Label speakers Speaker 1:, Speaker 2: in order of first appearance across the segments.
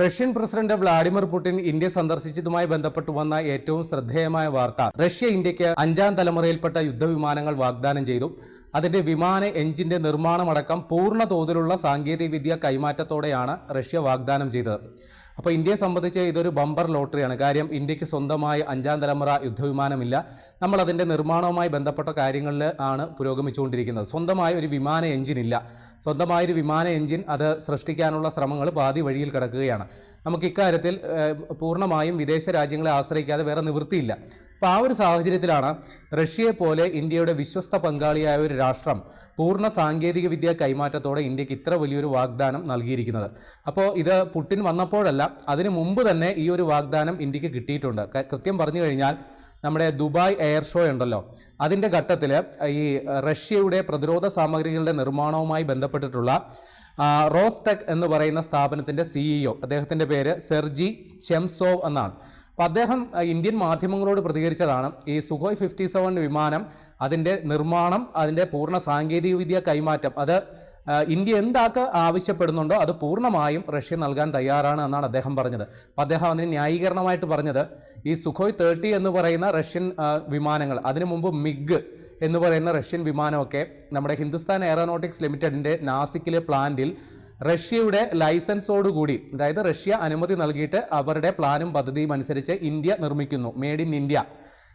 Speaker 1: Russian president Vladimir Putin India സന്ദർശിച്ചതുമായി ബന്ധപ്പെട്ട് വന്ന ഏറ്റവും ശ്രദ്ധേയമായ വാർത്ത. റഷ്യ ഇന്ത്യയ്ക്ക് അഞ്ചാം തലമുറയിൽപ്പെട്ട യുദ്ധവിമാനങ്ങൾ വാഗ്ദാനം ചെയ്തു. അതിന്റെ വിമാന എഞ്ചിന്റെ നിർമ്മാണമടക്കം പൂർണ തോതിലുള്ള സാങ്കേതികവിദ്യ കൈമാറ്റത്തോടെയാണ് റഷ്യ വാഗ്ദാനം ചെയ്തത്. അപ്പോൾ ഇന്ത്യയെ സംബന്ധിച്ച് ഇതൊരു ബമ്പർ ലോട്ടറിയാണ്. കാര്യം ഇന്ത്യയ്ക്ക് സ്വന്തമായി അഞ്ചാം തലമുറ യുദ്ധവിമാനമില്ല. നമ്മൾ അതിന്റെ നിർമ്മാണവുമായി ബന്ധപ്പെട്ട കാര്യങ്ങളിൽ ആണ് പുരോഗമിച്ചുകൊണ്ടിരിക്കുന്നത്. സ്വന്തമായ ഒരു വിമാന എഞ്ചിൻ ഇല്ല. സ്വന്തമായ ഒരു വിമാന എഞ്ചിൻ അത് സൃഷ്ടിക്കാനുള്ള ശ്രമങ്ങൾ പാതി വഴിയിൽ കിടക്കുകയാണ്. നമുക്ക് ഇക്കാര്യത്തിൽ പൂർണമായും വിദേശ രാജ്യങ്ങളെ ആശ്രയിക്കാതെ വേറെ നിവൃത്തിയില്ല. അപ്പോൾ ആ ഒരു സാഹചര്യത്തിലാണ് റഷ്യയെ പോലെ ഇന്ത്യയുടെ വിശ്വസ്ത പങ്കാളിയായ ഒരു രാഷ്ട്രം പൂർണ സാങ്കേതിക വിദ്യ കൈമാറ്റത്തോടെ ഇന്ത്യയ്ക്ക് ഇത്ര വലിയൊരു വാഗ്ദാനം നൽകിയിരിക്കുന്നത്. അപ്പോൾ ഇത് പുട്ടിൻ വന്നപ്പോഴല്ല അതിനു മുമ്പ് തന്നെ ഈ ഒരു വാഗ്ദാനം ഇന്ത്യയ്ക്ക് കിട്ടിയിട്ടുണ്ട്. കൃത്യം പറഞ്ഞു കഴിഞ്ഞാൽ നമ്മുടെ ദുബായ് എയർ ഷോ ഉണ്ടല്ലോ അതിന്റെ ഘട്ടത്തിൽ ഈ റഷ്യയുടെ പ്രതിരോധ സാമഗ്രികളുടെ നിർമ്മാണവുമായി ബന്ധപ്പെട്ടിട്ടുള്ള റോസ്ടെക് എന്ന് പറയുന്ന സ്ഥാപനത്തിന്റെ സിഇഒ അദ്ദേഹത്തിന്റെ പേര് സെർജി ചെംസോവ് എന്നാണ്. അപ്പോൾ അദ്ദേഹം ഇന്ത്യൻ മാധ്യമങ്ങളോട് പ്രതികരിച്ചതാണ്. ഈ സുഖോയ് ഫിഫ്റ്റി സെവൻ വിമാനം അതിന്റെ നിർമ്മാണം അതിന്റെ പൂർണ സാങ്കേതികവിദ്യ കൈമാറ്റം അത് ഇന്ത്യ എന്താക്ക് ആവശ്യപ്പെടുന്നുണ്ടോ അത് പൂർണമായും റഷ്യ നൽകാൻ തയ്യാറാണ് എന്നാണ് അദ്ദേഹം പറഞ്ഞത്. അപ്പോൾ അദ്ദേഹം അതിന് ന്യായീകരണമായിട്ട് പറഞ്ഞത് ഈ സുഖോയ് തേർട്ടി എന്ന് പറയുന്ന റഷ്യൻ വിമാനങ്ങൾ അതിനു മുമ്പ് മിഗ് എന്ന് പറയുന്ന റഷ്യൻ വിമാനമൊക്കെ നമ്മുടെ ഹിന്ദുസ്ഥാൻ എയറോനോട്ടിക്സ് ലിമിറ്റഡിന്റെ നാസിക്കിലെ പ്ലാന്റിൽ റഷ്യയുടെ ലൈസൻസോടുകൂടി അതായത് റഷ്യ അനുമതി നൽകിയിട്ട് അവരുടെ പ്ലാനും പദ്ധതിയും അനുസരിച്ച് ഇന്ത്യ നിർമ്മിക്കുന്നു മേഡ് ഇൻ ഇന്ത്യ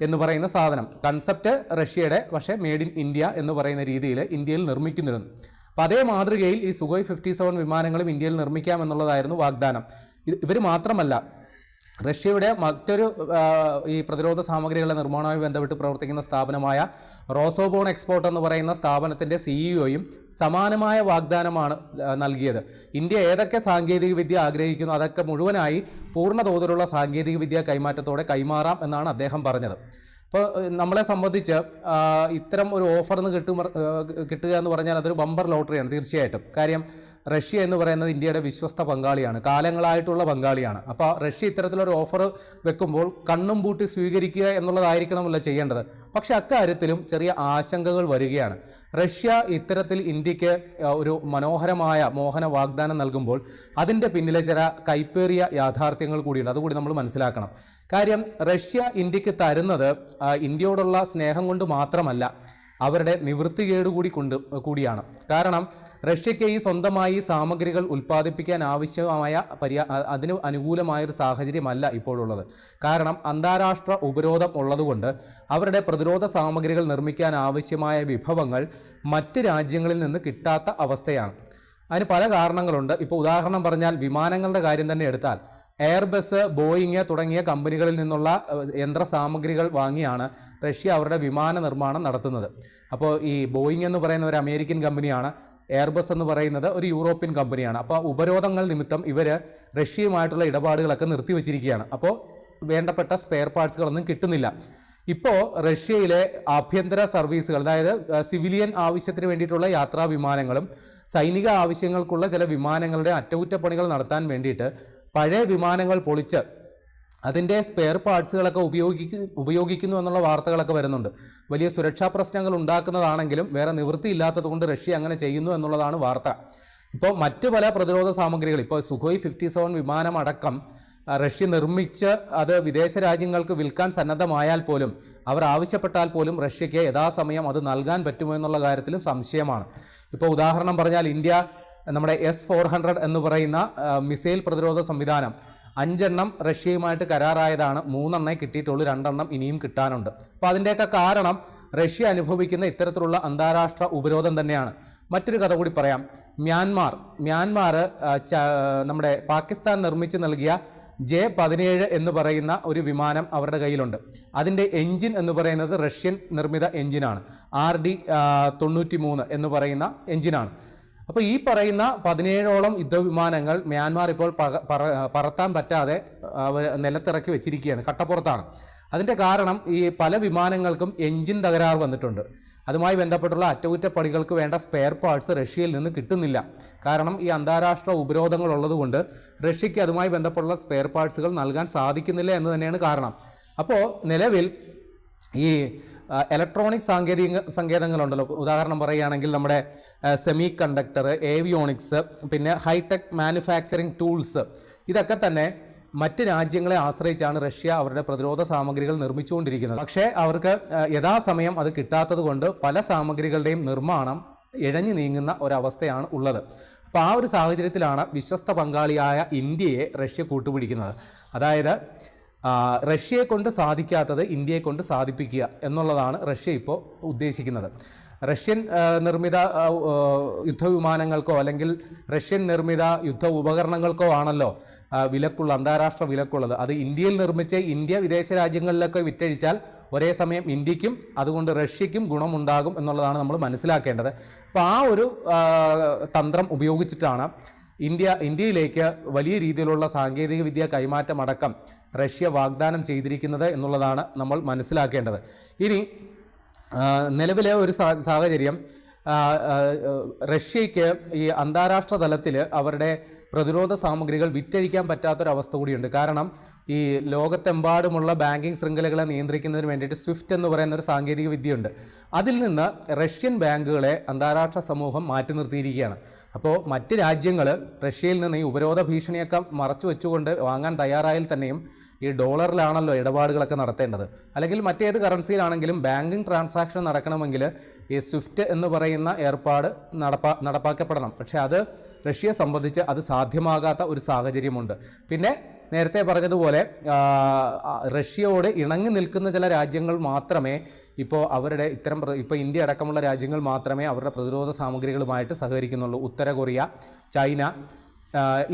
Speaker 1: എന്ന് പറയുന്ന സാധനം. കൺസെപ്റ്റ് റഷ്യയുടെ പക്ഷേ മേഡ് ഇൻ ഇന്ത്യ എന്ന് പറയുന്ന രീതിയിൽ ഇന്ത്യയിൽ നിർമ്മിക്കുന്നിരുന്നു. അപ്പോൾ അതേ മാതൃകയിൽ ഈ സുഗോയ് ഫിഫ്റ്റി സെവൻ വിമാനങ്ങളും ഇന്ത്യയിൽ നിർമ്മിക്കാം എന്നുള്ളതായിരുന്നു വാഗ്ദാനം. ഇവർ മാത്രമല്ല റഷ്യയുടെ മറ്റൊരു ഈ പ്രതിരോധ സാമഗ്രികളുടെ നിർമ്മാണവുമായി ബന്ധപ്പെട്ട് പ്രവർത്തിക്കുന്ന സ്ഥാപനമായ റോസോബോൺ എക്സ്പോർട്ട് എന്ന് പറയുന്ന സ്ഥാപനത്തിന്റെ സിഇഒയും സമാനമായ വാഗ്ദാനമാണ് നൽകിയത്. ഇന്ത്യ ഏതൊക്കെ സാങ്കേതിക വിദ്യ ആഗ്രഹിക്കുന്നു അതൊക്കെ മുഴുവനായി പൂർണ തോതിലുള്ള സാങ്കേതിക വിദ്യ കൈമാറ്റത്തോടെ കൈമാറാം എന്നാണ് അദ്ദേഹം പറഞ്ഞത്. ഇപ്പോൾ നമ്മളെ സംബന്ധിച്ച് ഇത്തരം ഒരു ഓഫർ എന്ന് കിട്ടും കിട്ടുക എന്ന് പറഞ്ഞാൽ അതൊരു ബമ്പർ ലോട്ടറിയാണ് തീർച്ചയായിട്ടും. കാര്യം റഷ്യ എന്ന് പറയുന്നത് ഇന്ത്യയുടെ വിശ്വസ്ത പങ്കാളിയാണ് കാലങ്ങളായിട്ടുള്ള പങ്കാളിയാണ്. അപ്പോൾ റഷ്യ ഇത്തരത്തിലൊരു ഓഫർ വെക്കുമ്പോൾ കണ്ണും പൂട്ടി സ്വീകരിക്കുക എന്നുള്ളതായിരിക്കണമല്ലോ ചെയ്യേണ്ടത്. പക്ഷേ അക്കാര്യത്തിലും ചെറിയ ആശങ്കകൾ വരികയാണ്. റഷ്യ ഇത്തരത്തിൽ ഇന്ത്യയ്ക്ക് ഒരു മനോഹരമായ മോഹന വാഗ്ദാനം നൽകുമ്പോൾ അതിന്റെ പിന്നിലെ ചില കൈപ്പേറിയ യാഥാർത്ഥ്യങ്ങൾ കൂടിയുണ്ട്. അതുകൂടി നമ്മൾ മനസ്സിലാക്കണം. കാര്യം റഷ്യ ഇന്ത്യയ്ക്ക് തരുന്നത് ഇന്ത്യയോടുള്ള സ്നേഹം കൊണ്ട് മാത്രമല്ല അവരുടെ നിവൃത്തികേടുകൂടി കൊണ്ട് കൂടിയാണ്. കാരണം റഷ്യയ്ക്ക് ഈ സ്വന്തമായി സാമഗ്രികൾ ഉൽപ്പാദിപ്പിക്കാൻ ആവശ്യമായ പര്യാ അതിന് അനുകൂലമായൊരു സാഹചര്യമല്ല ഇപ്പോഴുള്ളത്. കാരണം അന്താരാഷ്ട്ര ഉപരോധം ഉള്ളതുകൊണ്ട് അവരുടെ പ്രതിരോധ സാമഗ്രികൾ നിർമ്മിക്കാൻ ആവശ്യമായ വിഭവങ്ങൾ മറ്റ് രാജ്യങ്ങളിൽ നിന്ന് കിട്ടാത്ത അവസ്ഥയാണ്. അതിന് പല കാരണങ്ങളുണ്ട്. ഇപ്പോൾ ഉദാഹരണം പറഞ്ഞാൽ വിമാനങ്ങളുടെ കാര്യം തന്നെ എടുത്താൽ എയർബസ് ബോയിങ് തുടങ്ങിയ കമ്പനികളിൽ നിന്നുള്ള യന്ത്ര സാമഗ്രികൾ വാങ്ങിയാണ് റഷ്യ അവരുടെ വിമാന നിർമ്മാണം നടത്തുന്നത്. അപ്പോൾ ഈ ബോയിങ് എന്ന് പറയുന്ന ഒരു അമേരിക്കൻ കമ്പനിയാണ്. എയർബസ് എന്ന് പറയുന്നത് ഒരു യൂറോപ്യൻ കമ്പനിയാണ്. അപ്പോൾ ഉപരോധങ്ങൾ നിമിത്തം ഇവർ റഷ്യയുമായിട്ടുള്ള ഇടപാടുകളൊക്കെ നിർത്തിവെച്ചിരിക്കുകയാണ്. അപ്പോൾ വേണ്ടപ്പെട്ട സ്പെയർ പാർട്സുകളൊന്നും കിട്ടുന്നില്ല. ഇപ്പോൾ റഷ്യയിലെ ആഭ്യന്തര സർവീസുകൾ അതായത് സിവിലിയൻ ആവശ്യത്തിന് വേണ്ടിയിട്ടുള്ള യാത്രാ വിമാനങ്ങളും സൈനിക ആവശ്യങ്ങൾക്കുള്ള ചില വിമാനങ്ങളുടെ അറ്റകുറ്റപ്പണികൾ നടത്താൻ വേണ്ടിയിട്ട് പഴയ വിമാനങ്ങൾ പൊളിച്ച് അതിന്റെ സ്പെയർ പാർട്സുകളൊക്കെ ഉപയോഗിക്കു ഉപയോഗിക്കുന്നു എന്നുള്ള വാർത്തകളൊക്കെ വരുന്നുണ്ട്. വലിയ സുരക്ഷാ പ്രശ്നങ്ങൾ ഉണ്ടാക്കുന്നതാണെങ്കിലും വേറെ നിവൃത്തിയില്ലാത്തതുകൊണ്ട് റഷ്യ അങ്ങനെ ചെയ്യുന്നു എന്നുള്ളതാണ് വാർത്ത. ഇപ്പോൾ മറ്റ് പല പ്രതിരോധ സാമഗ്രികൾ ഇപ്പോൾ സുഖോയ് ഫിഫ്റ്റി സെവൻ വിമാനമടക്കം റഷ്യ നിർമ്മിച്ച് അത് വിദേശ രാജ്യങ്ങൾക്ക് വിൽക്കാൻ സന്നദ്ധമായാൽ പോലും അവർ ആവശ്യപ്പെട്ടാൽ പോലും റഷ്യയ്ക്ക് യഥാസമയം അത് നൽകാൻ പറ്റുമോ എന്നുള്ള കാര്യത്തിലും സംശയമാണ്. ഇപ്പോൾ ഉദാഹരണം പറഞ്ഞാൽ ഇന്ത്യ നമ്മുടെ എസ് ഫോർ ഹൺഡ്രഡ് എന്ന് പറയുന്ന മിസൈൽ പ്രതിരോധ സംവിധാനം. അഞ്ചെണ്ണം റഷ്യയുമായിട്ട് കരാറായതാണ്. മൂന്നെണ്ണേ കിട്ടിയിട്ടുള്ളൂ. രണ്ടെണ്ണം ഇനിയും കിട്ടാനുണ്ട്. അപ്പോൾ അതിന്റെയൊക്കെ കാരണം റഷ്യ അനുഭവിക്കുന്ന ഇത്തരത്തിലുള്ള അന്താരാഷ്ട്ര ഉപരോധം തന്നെയാണ്. മറ്റൊരു കഥ കൂടി പറയാം. മ്യാൻമാർ. മ്യാൻമാർ നമ്മുടെ പാകിസ്ഥാൻ നിർമ്മിച്ച് നൽകിയ ജെ പതിനേഴ് എന്ന് പറയുന്ന ഒരു വിമാനം അവരുടെ കയ്യിലുണ്ട്. അതിന്റെ എഞ്ചിൻ എന്ന് പറയുന്നത് റഷ്യൻ നിർമ്മിത എഞ്ചിനാണ് ആർ ഡി തൊണ്ണൂറ്റി മൂന്ന് എന്ന് പറയുന്ന എഞ്ചിനാണ് അപ്പോൾ ഈ പറയുന്ന പതിനേഴോളം യുദ്ധവിമാനങ്ങൾ മ്യാൻമാർ ഇപ്പോൾ പറത്താൻ പറ്റാതെ നിലത്തിറക്കി വെച്ചിരിക്കുകയാണ് കട്ടപ്പുറത്താണ്. അതിന്റെ കാരണം ഈ പല വിമാനങ്ങൾക്കും എഞ്ചിൻ തകരാറ് വന്നിട്ടുണ്ട്. അതുമായി ബന്ധപ്പെട്ടുള്ള അറ്റകുറ്റപ്പണികൾക്ക് വേണ്ട സ്പെയർ പാർട്സ് റഷ്യയിൽ നിന്ന് കിട്ടുന്നില്ല. കാരണം ഈ അന്താരാഷ്ട്ര ഉപരോധങ്ങൾ ഉള്ളതുകൊണ്ട് റഷ്യയ്ക്ക് അതുമായി ബന്ധപ്പെട്ടുള്ള സ്പെയർ പാർട്സുകൾ നൽകാൻ സാധിക്കുന്നില്ല എന്ന് തന്നെയാണ് കാരണം. അപ്പോൾ നിലവിൽ ഈ ഇലക്ട്രോണിക് സാങ്കേതിക സങ്കേതങ്ങളുണ്ടല്ലോ. ഉദാഹരണം പറയുകയാണെങ്കിൽ നമ്മുടെ സെമി കണ്ടക്ടർ ഏവിയോണിക്സ് പിന്നെ ഹൈടെക് മാനുഫാക്ചറിങ് ടൂൾസ് ഇതൊക്കെ തന്നെ മറ്റ് രാജ്യങ്ങളെ ആശ്രയിച്ചാണ് റഷ്യ അവരുടെ പ്രതിരോധ സാമഗ്രികൾ നിർമ്മിച്ചുകൊണ്ടിരിക്കുന്നത്. പക്ഷേ അവർക്ക് യഥാസമയം അത് കിട്ടാത്തത് കൊണ്ട് പല സാമഗ്രികളുടെയും നിർമ്മാണം ഇഴഞ്ഞു നീങ്ങുന്ന ഒരവസ്ഥയാണ് ഉള്ളത്. അപ്പോൾ ആ ഒരു സാഹചര്യത്തിലാണ് വിശ്വസ്ത പങ്കാളിയായ ഇന്ത്യയെ റഷ്യ കൂട്ടുപിടിക്കുന്നത്. അതായത് റഷ്യയെ കൊണ്ട് സാധിക്കാത്തത് ഇന്ത്യയെ കൊണ്ട് സാധിപ്പിക്കുക എന്നുള്ളതാണ് റഷ്യ ഇപ്പോൾ ഉദ്ദേശിക്കുന്നത്. റഷ്യൻ നിർമ്മിത യുദ്ധവിമാനങ്ങൾക്കോ അല്ലെങ്കിൽ റഷ്യൻ നിർമ്മിത യുദ്ധ ഉപകരണങ്ങൾക്കോ ആണല്ലോ വിലക്കുള്ള അന്താരാഷ്ട്ര വിലക്കുള്ളത്. അത് ഇന്ത്യയിൽ നിർമ്മിച്ച് ഇന്ത്യ വിദേശ രാജ്യങ്ങളിലൊക്കെ വിറ്റഴിച്ചാൽ ഒരേ സമയം ഇന്ത്യക്കും അതുകൊണ്ട് റഷ്യയ്ക്കും ഗുണമുണ്ടാകും എന്നുള്ളതാണ് നമ്മൾ മനസ്സിലാക്കേണ്ടത്. അപ്പോൾ ആ ഒരു തന്ത്രം ഉപയോഗിച്ചിട്ടാണ് ഇന്ത്യ ഇന്ത്യയിലേക്ക് വലിയ രീതിയിലുള്ള സാങ്കേതിക വിദ്യ കൈമാറ്റം അടക്കം റഷ്യ വാഗ്ദാനം ചെയ്തിരിക്കുന്നത് എന്നുള്ളതാണ് നമ്മൾ മനസ്സിലാക്കേണ്ടത്. ഇനി നിലവിലെ ഒരു സാഹചര്യം റഷ്യയ്ക്ക് ഈ അന്താരാഷ്ട്ര തലത്തിൽ അവരുടെ പ്രതിരോധ സാമഗ്രികൾ വിറ്റഴിക്കാൻ പറ്റാത്തൊരവസ്ഥ കൂടിയുണ്ട്. കാരണം ഈ ലോകത്തെമ്പാടുമുള്ള ബാങ്കിങ് ശൃംഖലകളെ നിയന്ത്രിക്കുന്നതിന് വേണ്ടിയിട്ട് സ്വിഫ്റ്റ് എന്ന് പറയുന്ന ഒരു സാങ്കേതിക വിദ്യയുണ്ട്. അതിൽ നിന്ന് റഷ്യൻ ബാങ്കുകളെ അന്താരാഷ്ട്ര സമൂഹം മാറ്റി നിർത്തിയിരിക്കുകയാണ്. അപ്പോൾ മറ്റ് രാജ്യങ്ങൾ റഷ്യയിൽ നിന്ന് ഈ ഉപരോധ ഭീഷണിയൊക്കെ മറച്ചു വെച്ചുകൊണ്ട് വാങ്ങാൻ തയ്യാറായാൽ തന്നെയും ഈ ഡോളറിലാണല്ലോ ഇടപാടുകളൊക്കെ നടത്തേണ്ടത്. അല്ലെങ്കിൽ മറ്റേത് കറൻസിയിലാണെങ്കിലും ബാങ്കിങ് ട്രാൻസാക്ഷൻ നടക്കണമെങ്കിൽ ഈ സ്വിഫ്റ്റ് എന്ന് പറയുന്ന ഏർപ്പാട് നടപ്പാ നടപ്പാക്കപ്പെടണം. പക്ഷേ അത് റഷ്യയെ സംബന്ധിച്ച് അത് സാധ്യമാകാത്ത ഒരു സാഹചര്യമുണ്ട്. പിന്നെ നേരത്തെ പറഞ്ഞതുപോലെ റഷ്യയോട് ഇണങ്ങി നിൽക്കുന്ന ചില രാജ്യങ്ങൾ മാത്രമേ ഇപ്പോൾ അവരുടെ ഇത്തരം ഇപ്പോൾ ഇന്ത്യ അടക്കമുള്ള രാജ്യങ്ങൾ മാത്രമേ അവരുടെ പ്രതിരോധ സാമഗ്രികളുമായിട്ട് സഹകരിക്കുന്നുള്ളൂ. ഉത്തര കൊറിയ ചൈന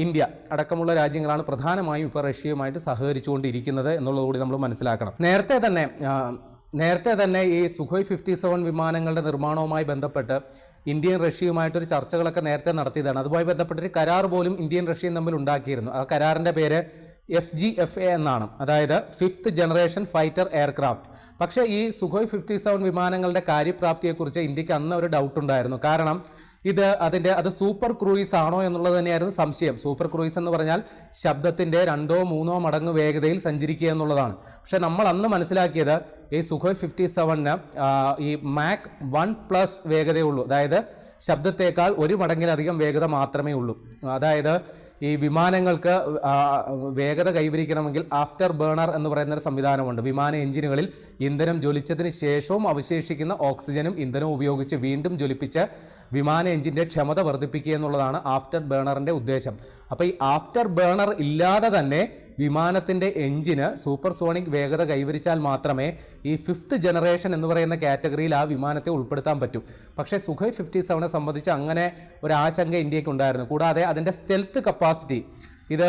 Speaker 1: ഇന്ത്യ അടക്കമുള്ള രാജ്യങ്ങളാണ് പ്രധാനമായും ഇപ്പോൾ റഷ്യയുമായിട്ട് സഹകരിച്ചുകൊണ്ടിരിക്കുന്നത് എന്നുള്ളത് കൂടി നമ്മൾ മനസ്സിലാക്കണം. നേരത്തെ തന്നെ നേരത്തെ തന്നെ ഈ സുഖോയ് ഫിഫ്റ്റി സെവൻ വിമാനങ്ങളുടെ നിർമ്മാണവുമായി ബന്ധപ്പെട്ട് ഇന്ത്യയും റഷ്യയുമായിട്ടൊരു ചർച്ചകളൊക്കെ നേരത്തെ നടത്തിയതാണ്. അതുമായി ബന്ധപ്പെട്ടൊരു കരാർ പോലും ഇന്ത്യൻ റഷ്യയും തമ്മിൽ ഉണ്ടാക്കിയിരുന്നു. ആ കരാറിന്റെ പേര് എഫ് ജി എഫ് എ എന്നാണ്. അതായത് ഫിഫ്ത്ത് ജനറേഷൻ ഫൈറ്റർ എയർക്രാഫ്റ്റ് പക്ഷേ ഈ സുഖോയ് ഫിഫ്റ്റി സെവൻ വിമാനങ്ങളുടെ കാര്യപ്രാപ്തിയെക്കുറിച്ച് ഇന്ത്യയ്ക്ക് അന്ന് ഒരു ഡൗട്ട് ഉണ്ടായിരുന്നു. കാരണം ഇത് അതിന്റെ അത് സൂപ്പർ ക്രൂയിസ് ആണോ എന്നുള്ളത് തന്നെയായിരുന്നു സംശയം. സൂപ്പർ ക്രൂയിസ് എന്ന് പറഞ്ഞാൽ ശബ്ദത്തിന്റെ രണ്ടോ മൂന്നോ മടങ്ങ് വേഗതയിൽ സഞ്ചരിക്കുക എന്നുള്ളതാണ്. പക്ഷേ നമ്മൾ അന്ന് മനസ്സിലാക്കിയത് ഈ സുഖോയ് ഫിഫ്റ്റി സെവനിന് ഈ മാക് വൺ പ്ലസ് വേഗതയുള്ളൂ അതായത് ശബ്ദത്തേക്കാൾ ഒരു മടങ്ങിലധികം വേഗത മാത്രമേ ഉള്ളൂ. അതായത് ഈ വിമാനങ്ങൾക്ക് വേഗത കൈവരിക്കണമെങ്കിൽ ആഫ്റ്റർ ബേണർ എന്ന് പറയുന്ന ഒരു സംവിധാനമുണ്ട്. വിമാന എഞ്ചിനുകളിൽ ഇന്ധനം ജ്വലിച്ചതിന് ശേഷവും അവശേഷിക്കുന്ന ഓക്സിജനും ഇന്ധനവും ഉപയോഗിച്ച് വീണ്ടും ജ്വലിപ്പിച്ച് വിമാന എഞ്ചിന്റെ ക്ഷമത വർദ്ധിപ്പിക്കുക എന്നുള്ളതാണ് ആഫ്റ്റർ ബേണറിന്റെ ഉദ്ദേശം. അപ്പോൾ ഈ ആഫ്റ്റർ ബേണർ ഇല്ലാതെ തന്നെ വിമാനത്തിന്റെ എഞ്ചിന് സൂപ്പർ സോണിക് വേഗത കൈവരിച്ചാൽ മാത്രമേ ഈ ഫിഫ്ത്ത് ജനറേഷൻ എന്ന് പറയുന്ന കാറ്റഗറിയിൽ ആ വിമാനത്തെ ഉൾപ്പെടുത്താൻ പറ്റൂ. പക്ഷേ സുഖൈ ഫിഫ്റ്റി സെവനെ സംബന്ധിച്ച് അങ്ങനെ ഒരു ആശങ്ക ഇന്ത്യയ്ക്ക് ഉണ്ടായിരുന്നു. കൂടാതെ അതിന്റെ സ്റ്റെൽത്ത് കപ്പാസിറ്റി ഇത്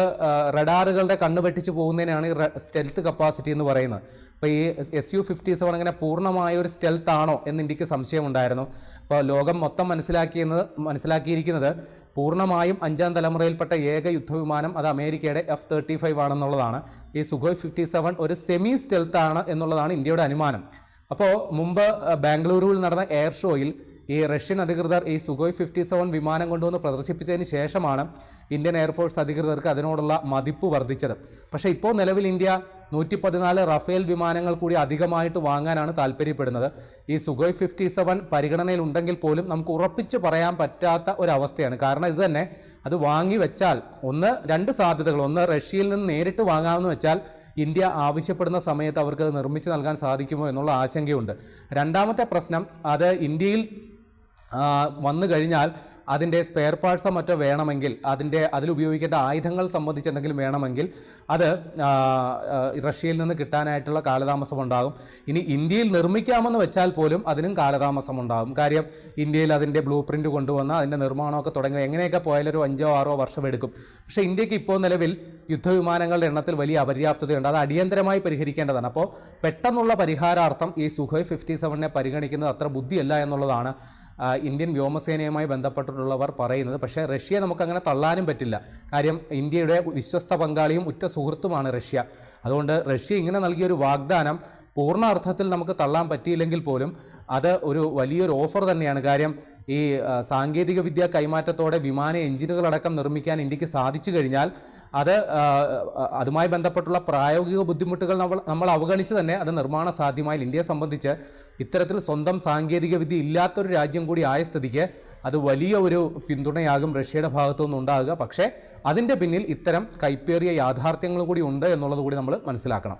Speaker 1: റഡാറുകളുടെ കണ്ണ് വെട്ടിച്ച് പോകുന്നതിനാണ് ഈ സ്റ്റെൽത്ത് കപ്പാസിറ്റി എന്ന് പറയുന്നത്. അപ്പോൾ ഈ എസ് യു ഫിഫ്റ്റി സെവൻ അങ്ങനെ പൂർണമായ ഒരു സ്റ്റെൽത്ത് ആണോ എന്ന് എനിക്ക് സംശയമുണ്ടായിരുന്നു. അപ്പോൾ ലോകം മൊത്തം മനസ്സിലാക്കിയെന്നത് മനസ്സിലാക്കിയിരിക്കുന്നത് പൂർണമായും അഞ്ചാം തലമുറയിൽപ്പെട്ട ഏക യുദ്ധവിമാനം അത് അമേരിക്കയുടെ എഫ് തേർട്ടി ഫൈവ് ആണെന്നുള്ളതാണ്. ഈ സുഖോയ് ഫിഫ്റ്റി സെവൻ ഒരു സെമി സ്റ്റെൽത്ത് ആണ് എന്നുള്ളതാണ് ഇന്ത്യയുടെ അനുമാനം. അപ്പോൾ മുമ്പ് ബാംഗ്ലൂരുവിൽ നടന്ന എയർ ഷോയിൽ ഈ റഷ്യൻ അധികൃതർ ഈ സുഗോയ് ഫിഫ്റ്റി സെവൻ വിമാനം കൊണ്ടുവന്ന് പ്രദർശിപ്പിച്ചതിന് ശേഷമാണ് ഇന്ത്യൻ എയർഫോഴ്സ് അധികൃതർക്ക് അതിനോടുള്ള മതിപ്പ് വർദ്ധിച്ചത്. പക്ഷേ ഇപ്പോൾ നിലവിൽ ഇന്ത്യ നൂറ്റി പതിനാല് റഫേൽ വിമാനങ്ങൾ കൂടി അധികമായിട്ട് വാങ്ങാനാണ് താല്പര്യപ്പെടുന്നത്. ഈ സുഗോയ് ഫിഫ്റ്റി സെവൻ പരിഗണനയിലുണ്ടെങ്കിൽ പോലും നമുക്ക് ഉറപ്പിച്ച് പറയാൻ പറ്റാത്ത ഒരവസ്ഥയാണ്. കാരണം ഇത് തന്നെ അത് വാങ്ങി വെച്ചാൽ ഒന്ന് രണ്ട് സാധ്യതകൾ. ഒന്ന് റഷ്യയിൽ നിന്ന് നേരിട്ട് വാങ്ങാമെന്ന് വെച്ചാൽ ഇന്ത്യ ആവശ്യപ്പെടുന്ന സമയത്ത് അവർക്ക് നിർമ്മിച്ച് നൽകാൻ സാധിക്കുമോ എന്നുള്ള ആശങ്കയുണ്ട്. രണ്ടാമത്തെ പ്രശ്നം അത് ഇന്ത്യയിൽ വന്നു കഴിഞ്ഞാൽ അതിന്റെ സ്പെയർ പാർട്സോ മറ്റോ വേണമെങ്കിൽ അതിന്റെ അതിലുപയോഗിക്കേണ്ട ആയുധങ്ങൾ സംബന്ധിച്ച് എന്തെങ്കിലും വേണമെങ്കിൽ അത് റഷ്യയിൽ നിന്ന് കിട്ടാനായിട്ടുള്ള കാലതാമസം ഉണ്ടാകും. ഇനി ഇന്ത്യയിൽ നിർമ്മിക്കാമെന്ന് വെച്ചാൽ പോലും അതിനും കാലതാമസം ഉണ്ടാകും. കാര്യം ഇന്ത്യയിൽ അതിന്റെ ബ്ലൂ പ്രിന്റ് കൊണ്ടുവന്ന് അതിന്റെ നിർമ്മാണമൊക്കെ തുടങ്ങുക എങ്ങനെയൊക്കെ പോയാലൊരു അഞ്ചോ ആറോ വർഷം എടുക്കും. പക്ഷേ ഇന്ത്യയ്ക്ക് ഇപ്പോൾ നിലവിൽ യുദ്ധവിമാനങ്ങളുടെ എണ്ണത്തിൽ വലിയ അപര്യാപ്തതയുണ്ട്. അത് അടിയന്തരമായി പരിഹരിക്കേണ്ടതാണ്. അപ്പോൾ പെട്ടെന്നുള്ള പരിഹാരാർത്ഥം ഈ സുഖോയ് ഫിഫ്റ്റി സെവനെ പരിഗണിക്കുന്നത് അത്ര ബുദ്ധിയല്ല എന്നുള്ളതാണ് ഇന്ത്യൻ വ്യോമസേനയുമായി ബന്ധപ്പെട്ടിട്ടുള്ളവർ പറയുന്നത്. പക്ഷേ റഷ്യയെ നമുക്കങ്ങനെ തള്ളാനും പറ്റില്ല. കാര്യം ഇന്ത്യയുടെ വിശ്വസ്ത പങ്കാളിയും ഉറ്റ സുഹൃത്തുമാണ് റഷ്യ. അതുകൊണ്ട് റഷ്യ ഇങ്ങനെ നൽകിയൊരു വാഗ്ദാനം പൂർണ അർത്ഥത്തിൽ നമുക്ക് തള്ളാൻ പറ്റിയില്ലെങ്കിൽ പോലും അത് ഒരു വലിയൊരു ഓഫർ തന്നെയാണ്. കാര്യം ഈ സാങ്കേതിക വിദ്യ കൈമാറ്റത്തോടെ വിമാന എഞ്ചിനുകളടക്കം നിർമ്മിക്കാൻ ഇന്ത്യയ്ക്ക് സാധിച്ചു കഴിഞ്ഞാൽ അത് അതുമായി ബന്ധപ്പെട്ടുള്ള പ്രായോഗിക ബുദ്ധിമുട്ടുകൾ നമ്മൾ നമ്മൾ അവഗണിച്ച് തന്നെ അത് നിർമ്മാണ സാധ്യമായി ഇന്ത്യയെ സംബന്ധിച്ച് ഇത്തരത്തിൽ സ്വന്തം സാങ്കേതിക വിദ്യ ഇല്ലാത്തൊരു രാജ്യം കൂടി ആയ സ്ഥിതിക്ക് അത് വലിയ ഒരു പിന്തുണയാകും റഷ്യയുടെ ഭാഗത്തു നിന്നുണ്ടാകുക. പക്ഷേ അതിന്റെ പിന്നിൽ ഇത്തരം കൈപ്പേറിയ യാഥാർത്ഥ്യങ്ങൾ കൂടി ഉണ്ട് എന്നുള്ളത് കൂടി നമ്മൾ മനസ്സിലാക്കണം.